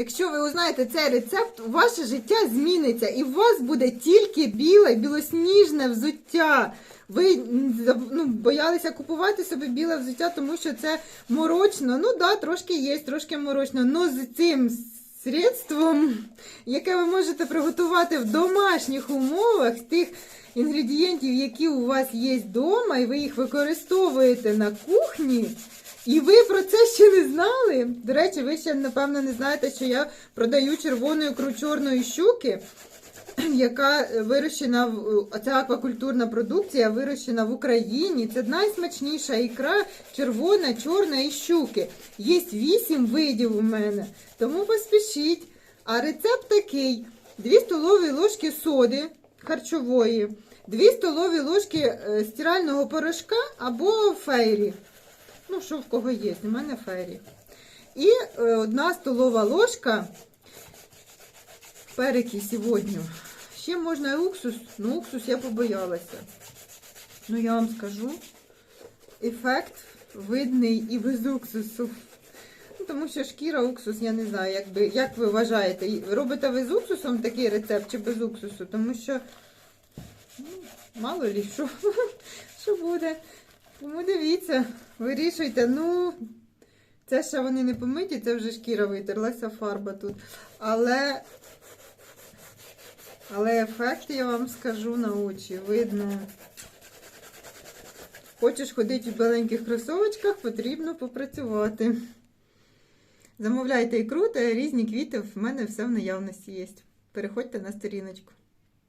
Якщо ви узнаєте цей рецепт, ваше життя зміниться, і у вас буде тільки біле, білосніжне взуття. Ви ну, боялися купувати собі біле взуття, тому що це морочно. Ну да, трошки є, трошки морочно. Но з цим средством, яке ви можете приготувати в домашніх умовах, тих інгредієнтів, які у вас є вдома, і ви їх використовуєте на кухні. І ви про це ще не знали? До речі, ви ще, напевно, не знаєте, що я продаю червону ікру чорної щуки, яка вирощена в ця аквакультурна продукція вирощена в Україні. Це найсмачніша ікра червона, чорна і щуки. Є вісім видів у мене, тому поспішіть. А рецепт такий: 2 столові ложки соди харчової, 2 столові ложки е, стирального порошка або фейрі. Ну, що в кого є, у мене фейрі. І е, одна столова ложка перекисі водню. Ще можна і уксус, ну уксус я побоялася. Ну, я вам скажу, ефект видний і без уксусу. Ну, тому що шкіра, уксус, я не знаю, як, би, як ви вважаєте, робите ви з уксусом такий рецепт чи без уксусу? Тому що, ну, мало лі, що буде. Тому дивіться, вирішуйте. Ну, це ще вони не помиті, це вже шкіра витерлася, фарба тут. Але, але ефект, я вам скажу на очі, видно. Хочеш ходити в біленьких кросовочках, потрібно попрацювати. Замовляйте ікру та різні квіти, в мене все в наявності є. Переходьте на сторіночку.